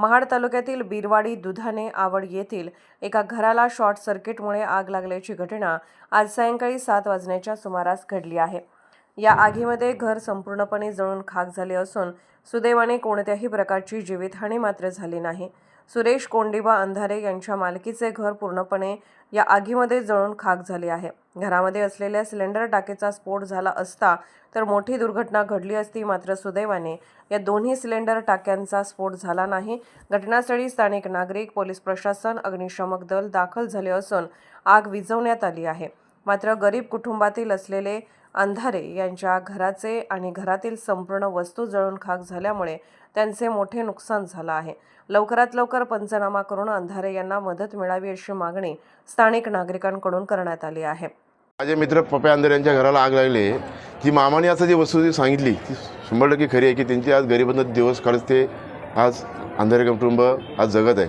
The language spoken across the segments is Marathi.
महाड तालुक्यातील बिरवाडी दुधाने आवड येथील एका घराला शॉर्ट सर्किटमुळे आग लागल्याची घटना आज सायंकाळी सात वाजण्याच्या सुमारास घडली आहे. या आगीमध्ये घर संपूर्णपणे जळून खाक झाले असून सुदैवाने कोणत्याही प्रकारची जीवितहानी मात्र झाली नाही. सुरेश कोंडिबा अंधारे यांच्या मालकीचे घर पूर्णपणे या आगीमध्ये जळून खाक झाले आहे. घरामध्ये असलेल्या सिलेंडर टाकीचा स्फोट झाला असता तर मोठी दुर्घटना घडली असती मात्र सुदैवाने या दोन्ही सिलेंडर टाक्यांचा स्फोट झाला नाही. घटनास्थळी स्थानिक नागरिक पोलीस प्रशासन अग्निशमक दल दाखल झाले असून आग विझवण्यात आली आहे. मात्र गरीब कुटुंबातील असलेले अंधारे यांच्या घराचे आणि घरातील संपूर्ण वस्तू जळून खाक झाल्यामुळे त्यांचे मोठे नुकसान झालं आहे. लवकरात लवकर पंचनामा करून अंधारे यांना मदत मिळावी अशी मागणी स्थानिक नागरिकांकडून करण्यात आली आहे. माझे मित्र पप्या अंधारे यांच्या घराला आग लागली. ती मामाने असं जी वस्तू जी सांगितली ती शंभर टक्के खरी आहे की त्यांची आज गरिबांना दिवस काढते आज अंधारे कुटुंब आज जगत आहे.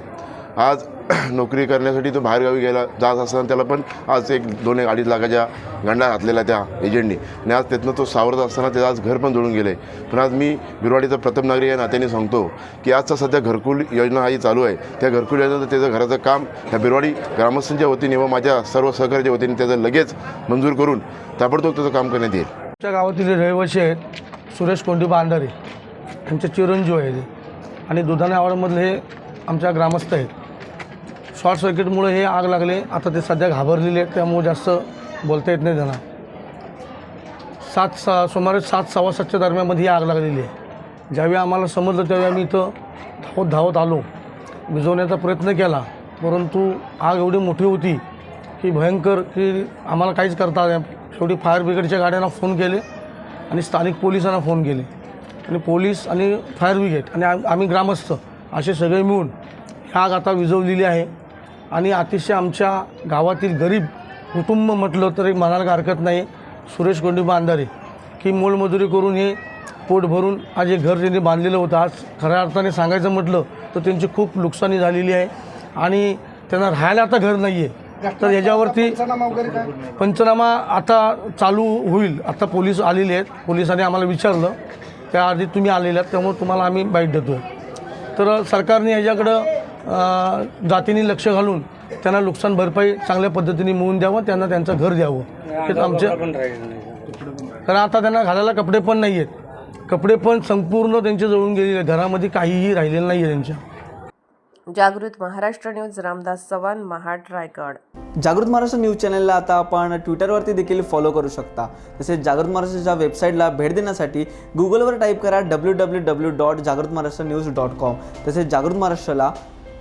आज नोकरी करण्यासाठी तो बाहेरगावी गेला जात असताना त्याला पण आज एक दोन एक अडीच लाखाच्या गंडा घातलेला त्या एजंटनी आणि आज त्यातनं तो सावरत असताना त्याचं आज घर पण जोडून गेलं. आहे पण आज मी बिरवाडीचा प्रथम नागरिक या नात्याने सांगतो की आजचा सध्या घरकुल योजना ही चालू आहे. त्या घरकुल योजनेचं त्याचं घराचं काम ह्या बिरवाडी ग्रामस्थांच्या वतीने व माझ्या सर्व सहकार्याच्या वतीने त्याचं लगेच मंजूर करून ताबडतोब त्याचं काम करण्यात येईल. आमच्या गावातील रहिवासी आहेत सुरेश कोंडिबा अंधारे यांचे चिरंजीव आहे आणि दुधाने आवडमधले हे आमच्या ग्रामस्थ आहेत. शॉर्ट सर्किटमुळे हे आग लागले. आता ते सध्या घाबरलेले आहेत त्यामुळे जास्त बोलता येत नाही त्यांना. सात सा सुमारे सात सव्वा सातच्या दरम्यानमध्ये ही आग लागलेली आहे. ज्यावेळी आम्हाला समजलं त्यावेळी आम्ही इथं धावत धावत आलो. विझवण्याचा प्रयत्न केला परंतु आग एवढी मोठी होती की भयंकर की आम्हाला काहीच करता आलं शेवटी फायर ब्रिगेडच्या गाड्यांना फोन केले आणि स्थानिक पोलिसांना फोन केले. आणि पोलीस आणि फायर ब्रिगेड आणि आम्ही ग्रामस्थ असे सगळे मिळून ही आग आता विझवलेली आहे. आणि अतिशय आमच्या गावातील गरीब कुटुंब म्हटलं तरी म्हणायला हरकत नाही. सुरेश कोंडिबा अंधारे की मोलमजुरी करून हे पोट भरून आज हे घर त्यांनी बांधलेलं होतं आज खऱ्या अर्थाने सांगायचं म्हटलं तर त्यांची खूप नुकसानी झालेली आहे. आणि त्यांना राहायला आता घर नाही आहे तर याच्यावरती पंचनामा आता चालू होईल. आता पोलीस आलेले आहेत. पोलिसांनी आम्हाला विचारलं. त्याआधी तुम्ही आलेले आहेत त्यामुळे तुम्हाला आम्ही बाईट देतो तर सरकारने याच्याकडं जातीने लक्ष घालून त्यांना नुकसान भरपाई चांगल्या पद्धतीने मिळवून द्यावं त्यांना त्यांचं घर द्यावं. हेच आमचे कारण आता त्यांना घालायला कपडे पण नाही आहेत कपडे पण संपूर्ण त्यांचे जळून गेलेले घरामध्ये काहीही राहिलेलं नाही आहे त्यांच्या. जागृत महाराष्ट्र न्यूज रामदास चव्हाण महाड रायगड. जागृत महाराष्ट्र न्यूज चॅनलला आता आपण ट्विटरवरती देखील फॉलो करू शकता. तसेच जागृत महाराष्ट्राच्या वेबसाईटला भेट देण्यासाठी गुगलवर टाईप करा डब्ल्यू डब्ल्यू डब्ल्यू डॉट जागृत महाराष्ट्र न्यूज डॉट कॉम तसेच जागृत महाराष्ट्राला